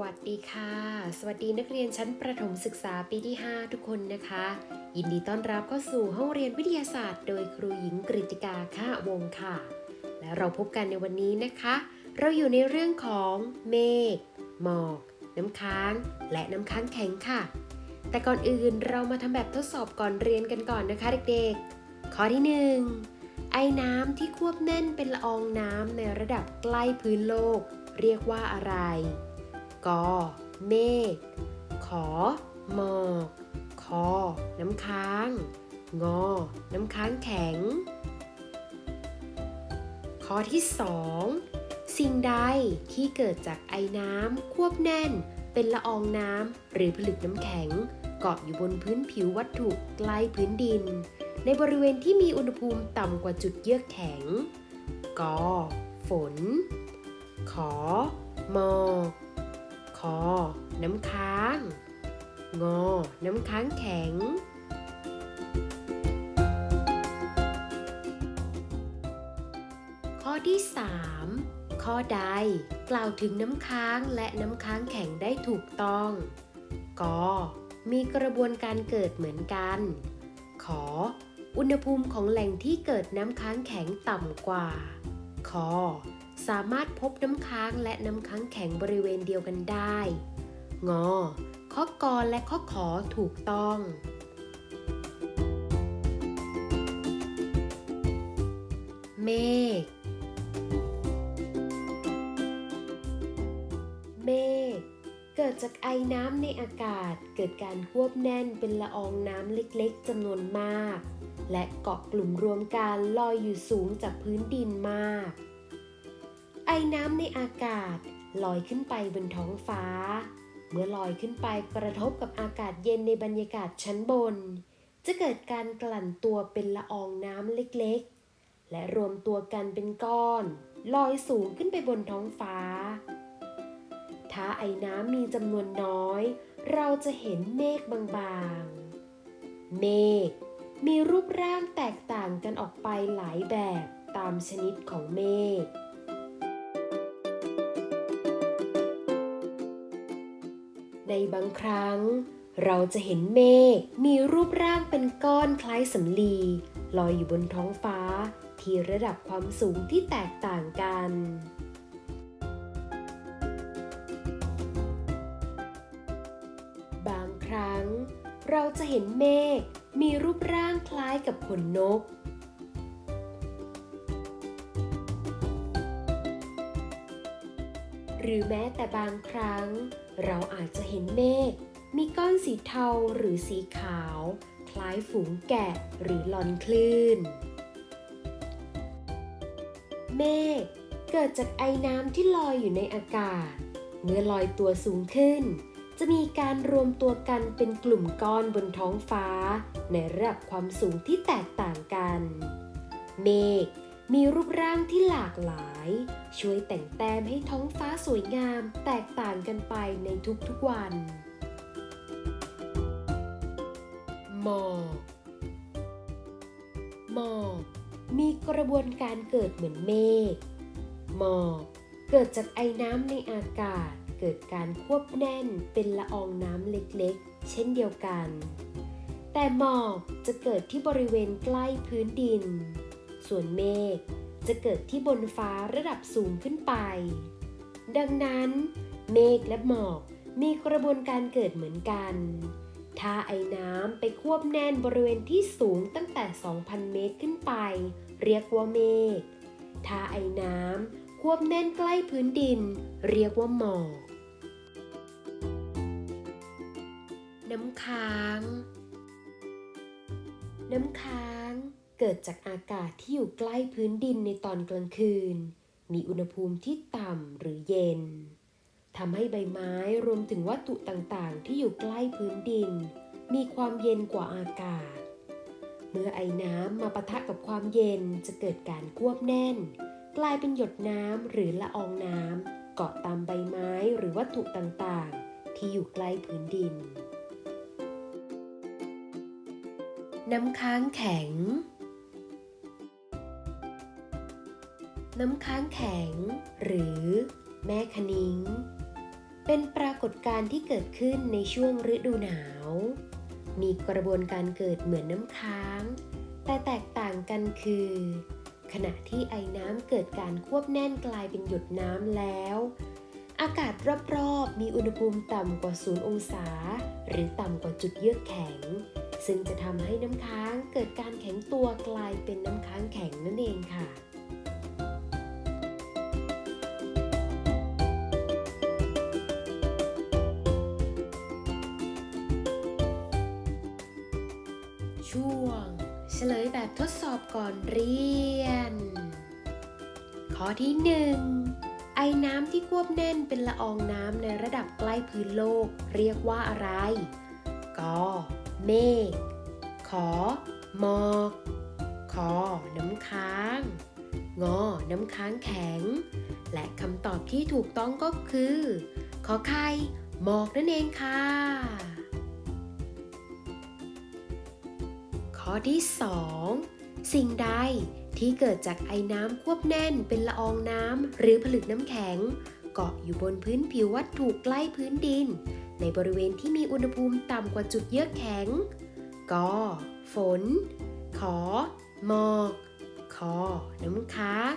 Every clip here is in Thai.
วัสดีค่ะ สวัสดีนักเรียนชั้นประถมศึกษาปีที่ 5 ทุกคนนะคะ ยินดีต้อนรับเข้าสู่ห้องเรียนวิทยาศาสตร์ โดยครูหญิงกริติกาค่าวงค่ะ และเราพบกันในวันนี้นะคะ เราอยู่ในเรื่องของเมฆหมอก น้ำค้าง และน้ำค้างแข็งค่ะ แต่ก่อนอื่นเรามาทำแบบทดสอบก่อนเรียนกันก่อนนะคะเด็กๆ ข้อที่ 1 ไอ้น้ำที่ควบแน่นเป็นละอองน้ำในระดับใกล้พื้นโลก เรียกว่าอะไร กอเมฆขอหมอกคอ น้ำค้าง งอ น้ำค้างแข็ง ข้อที่2สิ่งใดที่เกิดจากไอ้น้ำควบแน่น เป็นละอองน้ำหรือผลึกน้ำแข็ง เกาะอยู่บนพื้นผิววัตถุใกล้พื้นดิน ในบริเวณที่มีอุณหภูมิต่ำกว่าจุดเยือกแข็ง กอ ฝน ขอหมอก อ น้ำค้าง งอ น้ำค้างแข็ง ข้อที่ 3 ข้อใดกล่าวถึงน้ำค้างและน้ำค้างแข็งได้ถูกต้อง ก มีกระบวนการเกิดเหมือนกัน ขอ อุณหภูมิของแหล่งที่เกิดน้ำค้างแข็งต่ำกว่าคอ สามารถพบน้ำค้างและน้ำค้างแข็งบริเวณเดียวกันได้ งอข้อกอและข้อขอถูกต้อง เมฆ เมฆ เกิดจากไอน้ำในอากาศ เกิดการควบแน่นเป็นละอองน้ำเล็กๆจำนวนมาก และเกาะกลุ่มรวมกันลอยอยู่สูงจากพื้นดินมาก อน้ำในอากาศ ลอยขึ้นไปบนท้องฟ้า เมื่อลอยขึ้นไปกระทบกับอากาศเย็นในบรรยากาศชั้นบน จะเกิดการกลั่นตัวเป็นละอองน้ำเล็กๆ และรวมตัวกันเป็นก้อน ลอยสูงขึ้นไปบนท้องฟ้า ถ้าไอน้ำมีจำนวนน้อย เราจะเห็นเมฆบางๆ เมฆมีรูปร่างแตกต่างกันออกไปหลายแบบตามชนิดของเมฆ ในบางครั้ง เราจะเห็นเมฆมีรูปร่างเป็นก้อนคล้ายสำลีลอยอยู่บนท้องฟ้า ที่ระดับความสูงที่แตกต่างกัน บางครั้ง เราจะเห็นเมฆมีรูปร่างคล้ายกับขนนกหรือแม้แต่บางครั้ง เราอาจจะเห็นเมฆมีก้อนสีเทาหรือสีขาว คล้ายฝูงแกะหรือลอนคลื่น เมฆเกิดจากไอน้ำที่ลอยอยู่ในอากาศ เมื่อลอยตัวสูงขึ้น จะมีการรวมตัวกันเป็นกลุ่มก้อนบนท้องฟ้า ในระดับความสูงที่แตกต่างกัน เมฆมีรูปร่างที่หลากหลาย ช่วยแต่งแต้มให้ท้องฟ้าสวยงาม แตกต่างกันไปในทุกๆวันหมอกหมอกมีกระบวนการเกิดเหมือนเมฆหมอกเกิดจากไอน้ำในอากาศ เกิดการควบแน่นเป็นละอองน้ำเล็กๆ เช่นเดียวกัน แต่หมอกจะเกิดที่บริเวณใกล้พื้นดิน ส่วนเมฆ จะเกิดที่บนฟ้าระดับสูงขึ้นไป ดังนั้น เมฆและหมอกมีกระบวนการเกิดเหมือนกัน ถ้าไอ้น้ำไปควบแน่นบริเวณที่สูงตั้งแต่ 2,000 เมตรขึ้นไป เรียกว่าเมฆ ถ้าไอ้น้ำควบแน่นใกล้พื้นดิน เรียกว่าหมอก น้ำค้าง น้ำค้าง เกิดจากอากาศที่อยู่ใกล้พื้นดินในตอนกลางคืน มีอุณหภูมิที่ต่ำหรือเย็นทำให้ใบไม้รวมถึงวัตถุต่างๆ ที่อยู่ใกล้พื้นดิน มีความเย็นกว่าอากาศ เมื่อไอ้น้ำมาปะทะกับความเย็นจะเกิดการควบแน่น กลายเป็นหยดน้ำหรือละอองน้ำเกาะตามใบไม้หรือวัตถุต่างๆ ที่อยู่ใกล้พื้นดิน น้ำค้างแข็ง น้ำค้างแข็ง หรือแม่คะนิ้ง เป็นปรากฏการณ์ที่เกิดขึ้นในช่วงฤดูหนาว มีกระบวนการเกิดเหมือนน้ำค้าง แต่แตกต่างกันคือ ขณะที่ไอน้ำเกิดการควบแน่นกลายเป็นหยดน้ำแล้ว อากาศรอบๆ มีอุณหภูมิต่ำกว่า0องศา หรือต่ำกว่าจุดเยือกแข็ง ซึ่งจะทำให้น้ำค้างเกิดการแข็งตัวกลายเป็นน้ำค้างแข็งนั่นเองค่ะ ช่วง เฉลยแบบทดสอบก่อนเรียน ข้อที่หนึ่งไอ้น้ำที่ควบแน่นเป็นละอองน้ำในระดับใกล้พื้นโลก เรียกว่าอะไรกเมฆ ขอ หมอกคอน้ำค้าง งอ น้ำค้างแข็ง และคำตอบที่ถูกต้องก็คือ ขอไข่หมอกนั่นเองค่ะ ข้อที่ 2 สิ่งใดที่เกิดจากไอ้น้ำควบแน่นเป็นละอองน้ำหรือผลึกน้ำแข็ง เกาะอยู่บนพื้นผิววัตถุใกล้พื้นดิน ในบริเวณที่มีอุณหภูมิต่ำกว่าจุดเยือกแข็งกฝน ขอ หมอก คอ น้ำค้าง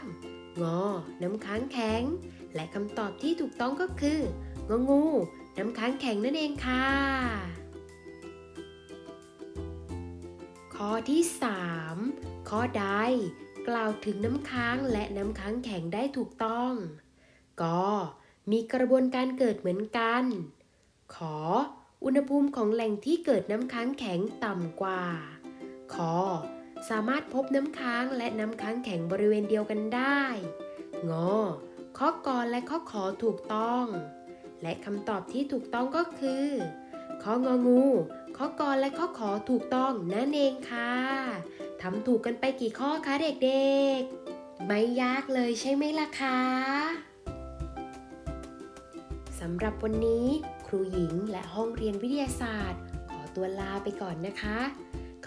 งอ น้ำค้างแข็ง และคำตอบที่ถูกต้องก็คืององู น้ำค้างแข็งนั่นเองค่ะ อที่ 3 ข้อใด กล่าวถึงน้ำค้างและน้ำค้างแข็งได้ถูกต้อง ก มีกระบวนการเกิดเหมือนกัน ขอ อุณหภูมิของแหล่งที่เกิดน้ำค้างแข็งต่ำกว่า ขอ สามารถพบน้ำค้างและน้ำค้างแข็งบริเวณเดียวกันได้ งอข้อกอและข้อขอถูกต้อง และคำตอบที่ถูกต้องก็คือ ข้ององูข้อกอและข้อขอถูกต้องนั่นเองค่ะทำถูกกันไปกี่ข้อคะเด็กๆ ไม่ยากเลยใช่ไหมล่ะคะสำหรับวันนี้ครูหญิงและห้องเรียนวิทยาศาสตร์ ขอตัวลาไปก่อนนะคะ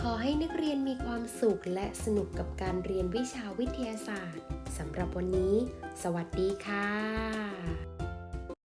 ขอให้นักเรียนมีความสุขและสนุกกับการเรียนวิชาวิทยาศาสตร์สำหรับวันนี้ สวัสดีค่ะ